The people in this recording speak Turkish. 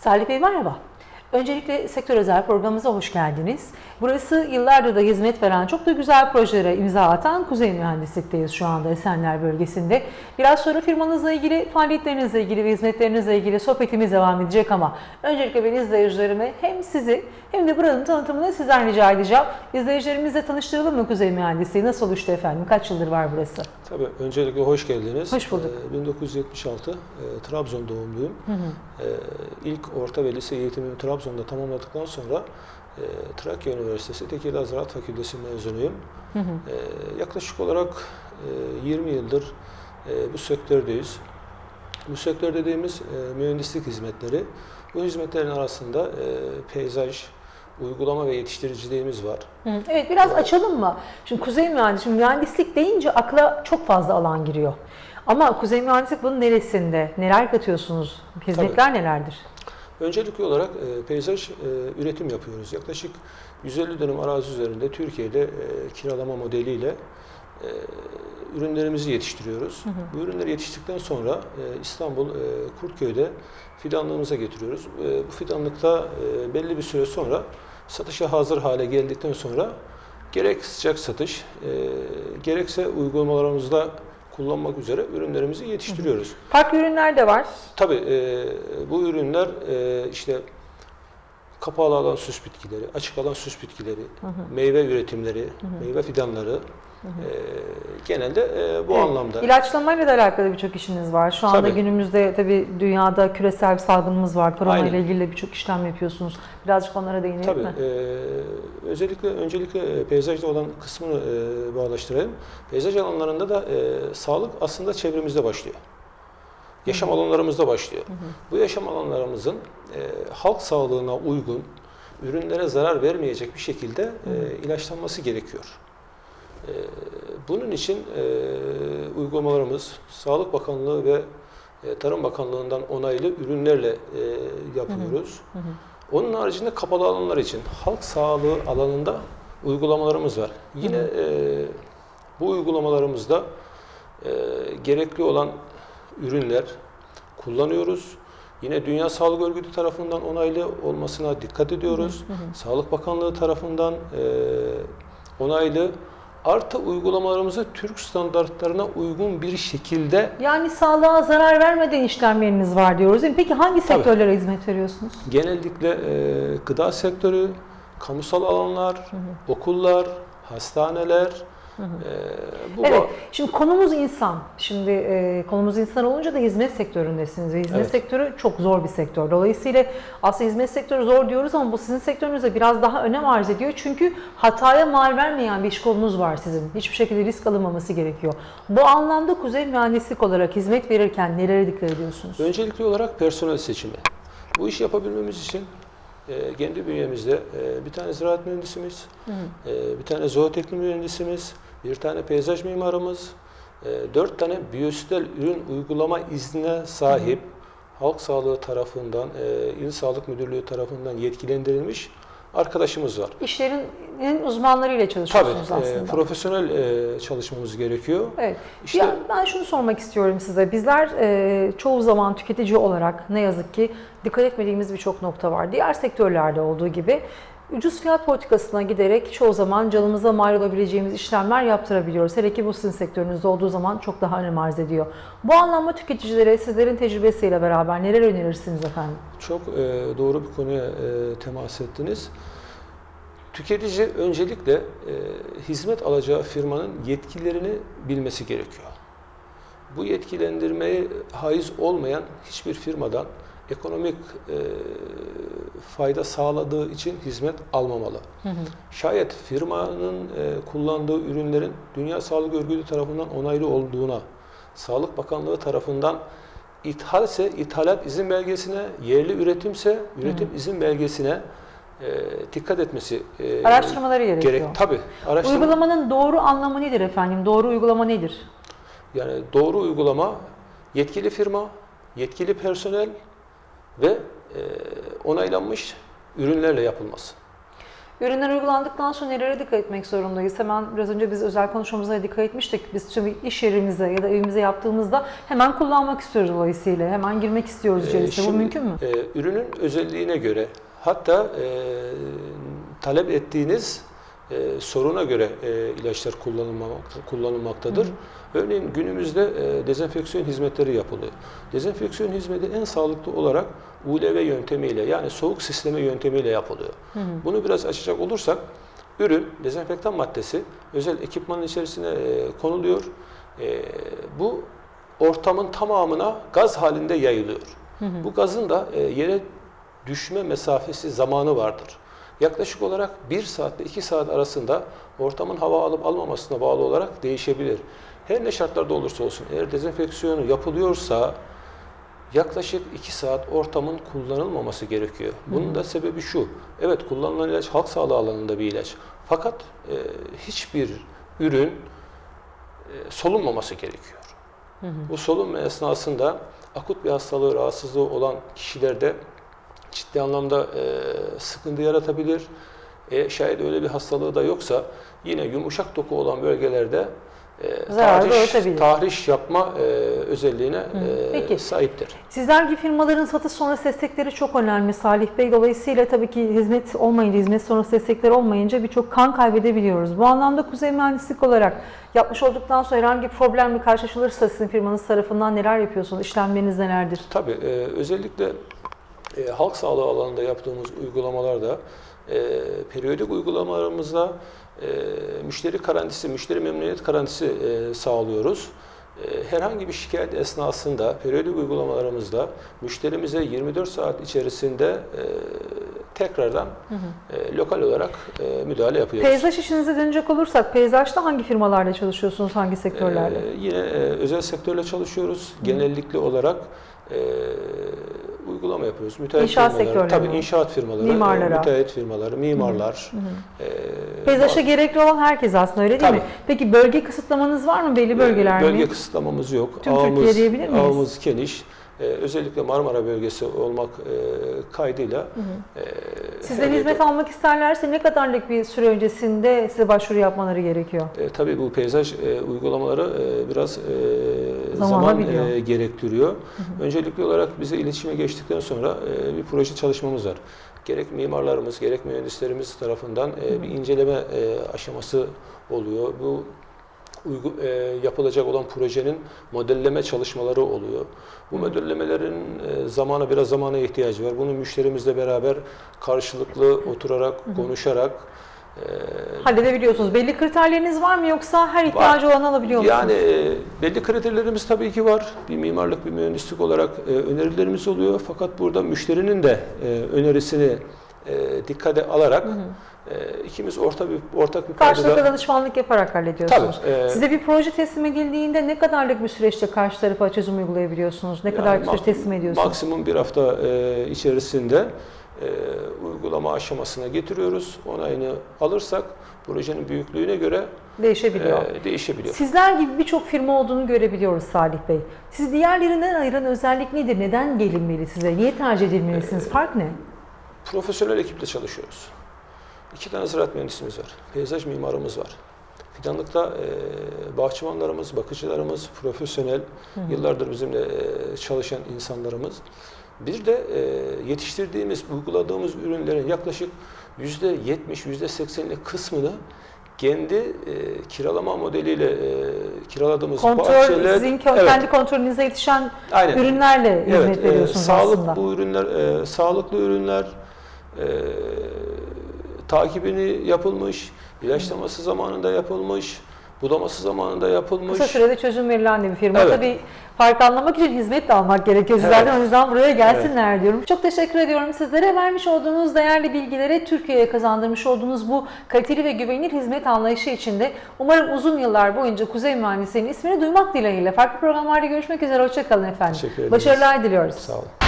Salih Bey merhaba. Öncelikle sektör özel programımıza hoş geldiniz. Burası yıllardır da hizmet veren çok da güzel projelere imza atan Kuzey Mühendislik'teyiz şu anda Esenler bölgesinde. Biraz sonra firmanızla ilgili, faaliyetlerinizle ilgili ve hizmetlerinizle ilgili sohbetimiz devam edecek ama öncelikle ben izleyicilerime hem sizi hem de buranın tanıtımını sizden rica edeceğim. İzleyicilerimizle tanıştıralım mı Kuzey Mühendisliği? Nasıl oluştu efendim? Kaç yıldır var burası? Tabii öncelikle hoş geldiniz. Hoş bulduk. Ee, 1976 e, Trabzon doğumluyum. Ee, ilk orta ve lise eğitimimi Trabzon'da tamamladıktan sonra e, Trakya Üniversitesi Tekirdağ Ziraat Fakültesi mezunuyum. Ee, yaklaşık olarak e, 20 yıldır e, bu sektördeyiz. Bu sektör dediğimiz e, mühendislik hizmetleri. Bu hizmetlerin arasında e, peyzaj, uygulama ve yetiştiriciliğimiz var. Hı, Evet biraz açalım mı? Şimdi Kuzey Mühendislik, şimdi mühendislik deyince akla çok fazla alan giriyor. Ama Kuzey Mühendislik bunun neresinde? Neler katıyorsunuz? Hizmetler nelerdir? Öncelikli olarak e, peyzaj e, üretim yapıyoruz. Yaklaşık 150 dönüm arazi üzerinde Türkiye'de e, kiralama modeliyle e, ürünlerimizi yetiştiriyoruz. Bu ürünleri yetiştikten sonra e, İstanbul e, Kurtköy'de fidanlığımıza getiriyoruz. E, bu fidanlıkta e, belli bir süre sonra satışa hazır hale geldikten sonra gerek sıcak satış, e, gerekse uygulamalarımızda kullanmak üzere ürünlerimizi yetiştiriyoruz. Farklı ürünler de var. Tabii e, bu ürünler e, işte kapalı alan süs bitkileri, açık alan süs bitkileri, meyve üretimleri, meyve fidanları e, genelde e, bu Evet, anlamda. İlaçlamayla da alakalı birçok işiniz var. Şu anda Tabii. günümüzde tabii dünyada küresel bir salgınımız var. Korona Aynen. ile ilgili birçok işlem yapıyorsunuz. Birazcık onlara değinelim Tabii. mi? e, özellikle öncelikle peyzajda olan kısmını e, bağlaştırayım. Peyzaj alanlarında da e, sağlık aslında çevremizde başlıyor. Yaşam alanlarımızda başlıyor. Bu yaşam alanlarımızın e, halk sağlığına uygun, ürünlere zarar vermeyecek bir şekilde e, ilaçlanması gerekiyor. E, bunun için e, uygulamalarımız Sağlık Bakanlığı ve e, Tarım Bakanlığı'ndan onaylı ürünlerle e, yapıyoruz. Onun haricinde kapalı alanlar için halk sağlığı alanında uygulamalarımız var. Yine bu uygulamalarımızda gerekli olan ürünler kullanıyoruz. Yine Dünya Sağlık Örgütü tarafından onaylı olmasına dikkat ediyoruz. Sağlık Bakanlığı tarafından e, onaylı artı uygulamalarımızı Türk standartlarına uygun bir şekilde Yani sağlığa zarar vermeden işlemleriniz var diyoruz. değil mi? Peki hangi Tabii. sektörlere hizmet veriyorsunuz? genellikle e, gıda sektörü, kamusal alanlar, okullar, hastaneler, e, bu Evet. Şimdi konumuz insan. Şimdi e, konumuz insan olunca da hizmet sektöründesiniz ve hizmet Evet. sektörü çok zor bir sektör. Dolayısıyla aslında hizmet sektörü zor diyoruz ama bu sizin sektörünüzde biraz daha önem arz ediyor. Çünkü hataya mal vermeyen bir iş kolunuz var sizin. Hiçbir şekilde risk alınmaması gerekiyor. Bu anlamda Kuzey Mühendislik olarak hizmet verirken nelere dikkat ediyorsunuz? Öncelikli olarak personel seçimi. Bu işi yapabilmemiz için e, kendi bünyemizde e, bir tane ziraat mühendisimiz, e, bir tane zooteknik mühendisimiz, bir tane peyzaj mimarımız, e, dört tane biyostel ürün uygulama iznine sahip halk sağlığı tarafından, e, il sağlık müdürlüğü tarafından yetkilendirilmiş arkadaşımız var. İşlerinin uzmanlarıyla Tabii çalışıyorsunuz e, aslında. profesyonel e, çalışmamız gerekiyor. Evet. İşte- Ya ben şunu sormak istiyorum size. Bizler e, çoğu zaman tüketici olarak ne yazık ki dikkat etmediğimiz birçok nokta var. Diğer sektörlerde olduğu gibi ucuz fiyat politikasına giderek çoğu zaman canımıza mal olabileceğimiz işlemler yaptırabiliyoruz. Hele ki bu sizin sektörünüzde olduğu zaman çok daha önem arz ediyor. Bu anlamda tüketicilere sizlerin tecrübesiyle beraber neler önerirsiniz efendim? Çok e, doğru bir konuya e, temas ettiniz. Tüketici öncelikle e, hizmet alacağı firmanın yetkilerini bilmesi gerekiyor. Bu yetkilendirmeye haiz olmayan hiçbir firmadan ekonomik e, fayda sağladığı için hizmet almamalı. Şayet firmanın e, kullandığı ürünlerin Dünya Sağlık Örgütü tarafından onaylı olduğuna, Sağlık Bakanlığı tarafından ithalse ithalat izin belgesine, yerli üretimse üretim izin belgesine e, dikkat etmesi e, Araştırmaları gerekiyor. gerek. Tabii. Araştırma, Uygulamanın doğru anlamı nedir efendim? Doğru uygulama nedir? yani doğru uygulama yetkili firma, yetkili personel ve e, onaylanmış ürünlerle yapılması. Ürünler uygulandıktan sonra nelere dikkat etmek zorundayız? Hemen biraz önce biz özel konuşmamızda dikkat etmiştik. Biz tüm iş yerimize ya da evimize yaptığımızda hemen kullanmak istiyoruz dolayısıyla. Hemen girmek istiyoruz Ee, içerisine. Bu şimdi, mümkün mü? e, ürünün özelliğine göre hatta e, talep ettiğiniz e, soruna göre e, ilaçlar kullanılmamak- kullanılmaktadır. Örneğin günümüzde e, dezenfeksiyon hizmetleri yapılıyor. Dezenfeksiyon hizmeti en sağlıklı olarak ULV yöntemiyle yani soğuk sisteme yöntemiyle yapılıyor. Bunu biraz açacak olursak ürün dezenfektan maddesi özel ekipmanın içerisine e, konuluyor. E, bu ortamın tamamına gaz halinde yayılıyor. Bu gazın da e, yere düşme mesafesi zamanı vardır. Yaklaşık olarak 1 saat ile 2 saat arasında ortamın hava alıp almamasına bağlı olarak değişebilir. Her ne şartlarda olursa olsun eğer dezenfeksiyonu yapılıyorsa yaklaşık 2 saat ortamın kullanılmaması gerekiyor. Bunun da sebebi şu. Evet kullanılan ilaç halk sağlığı alanında bir ilaç. Fakat e, hiçbir ürün e, solunmaması gerekiyor. Bu solunma esnasında akut bir hastalığı, rahatsızlığı olan kişilerde ciddi anlamda e, sıkıntı yaratabilir. E, şayet öyle bir hastalığı da yoksa yine yumuşak doku olan bölgelerde e, tahriş, tahriş yapma e, özelliğine e, Peki. sahiptir. Sizler gibi firmaların satış sonrası destekleri çok önemli Salih Bey. Dolayısıyla tabii ki hizmet olmayınca, hizmet sonrası destekler olmayınca birçok kan kaybedebiliyoruz. Bu anlamda Kuzey Mühendislik olarak yapmış olduktan sonra herhangi bir problemle karşılaşılırsa sizin firmanız tarafından neler yapıyorsunuz? İşlemleriniz nelerdir? Tabii e, özellikle e, halk sağlığı alanında yaptığımız uygulamalarda e, periyodik uygulamalarımızda e, müşteri garantisi, müşteri memnuniyet garantisi e, sağlıyoruz. E, herhangi bir şikayet esnasında periyodik uygulamalarımızda müşterimize 24 saat içerisinde e, tekrardan e, lokal olarak e, müdahale yapıyoruz. Peyzaj işinize dönecek olursak, peyzajda hangi firmalarla çalışıyorsunuz, hangi sektörlerle? Ee, yine e, özel sektörle çalışıyoruz. Genellikle olarak e, uygulama yapıyoruz. Müteahhit İnşaat firmaları, sektörleri Tabii mi? inşaat firmaları, Mimarlara. e, müteahhit firmaları, mimarlar. e, Peyzaja gerekli olan herkes aslında öyle değil mi? Tabii. Peki bölge kısıtlamanız var mı? Belli bölgeler Bölge mi? kısıtlamamız yok. Tüm Türkiye diyebilir miyiz? Ağımız geniş. Ee, özellikle Marmara bölgesi olmak e, kaydıyla e, Sizden hizmet almak isterlerse ne kadarlık bir süre öncesinde size başvuru yapmaları gerekiyor? E, tabii bu peyzaj e, uygulamaları e, biraz e, Zaman zaman e, gerektiriyor. Öncelikli olarak bize iletişime geçtikten sonra e, bir proje çalışmamız var. Gerek mimarlarımız, gerek mühendislerimiz tarafından e, bir inceleme e, aşaması oluyor. Bu uygu, e, yapılacak olan projenin modelleme çalışmaları oluyor. Bu modellemelerin e, zamana biraz zamana ihtiyacı var. Bunu müşterimizle beraber karşılıklı oturarak, konuşarak Halledebiliyorsunuz. Belli kriterleriniz var mı yoksa her ihtiyacı olanı alabiliyor musunuz? yani e, belli kriterlerimiz tabii ki var. Bir mimarlık, bir mühendislik olarak e, önerilerimiz oluyor. Fakat burada müşterinin de e, önerisini e, dikkate alarak e, ikimiz orta bir ortak bir Karşılıklı paydada danışmanlık yaparak hallediyorsunuz. Tabii, e, Size bir proje teslim edildiğinde ne kadarlık bir süreçte karşı tarafa çözüm uygulayabiliyorsunuz? Ne yani kadarlık süreç teslim ediyorsunuz? Maksimum bir hafta e, içerisinde e, uygulama aşamasına getiriyoruz. Onayını alırsak projenin büyüklüğüne göre Değişebiliyor. e, değişebiliyor. Sizler gibi birçok firma olduğunu görebiliyoruz Salih Bey. Sizi diğerlerinden ayıran özellik nedir? Neden gelinmeli size? Niye tercih edilmelisiniz? Fark ne? Profesyonel ekiple çalışıyoruz. İki tane ziraat mühendisimiz var. Peyzaj mimarımız var. Fidanlıkta e, bahçıvanlarımız, bakıcılarımız, profesyonel, yıllardır bizimle e, çalışan insanlarımız. Bir de e, yetiştirdiğimiz, uyguladığımız ürünlerin yaklaşık yüzde yetmiş, yüzde seksenlik kısmını kendi e, kiralama modeliyle e, kiraladığımız Kontrol, bahçeler... sizin Evet. kendi kontrolünüze yetişen Aynen. ürünlerle hizmet Evet, e, veriyorsunuz sağlık aslında. bu ürünler e, sağlıklı ürünler e, takibini yapılmış, ilaçlaması zamanında yapılmış, budaması zamanında yapılmış. Kısa sürede çözüm verilen de bir firma. Evet. Tabii fark anlamak için hizmet de almak gerekiyor sizlerden. O yüzden buraya gelsinler diyorum. Çok teşekkür ediyorum sizlere. Vermiş olduğunuz değerli bilgilere Türkiye'ye kazandırmış olduğunuz bu kaliteli ve güvenilir hizmet anlayışı içinde umarım uzun yıllar boyunca Kuzey Mühendisliği'nin ismini duymak dileğiyle. Farklı programlarda görüşmek üzere. Hoşçakalın efendim. Teşekkür ederiz. Başarılar diliyoruz. Sağ olun.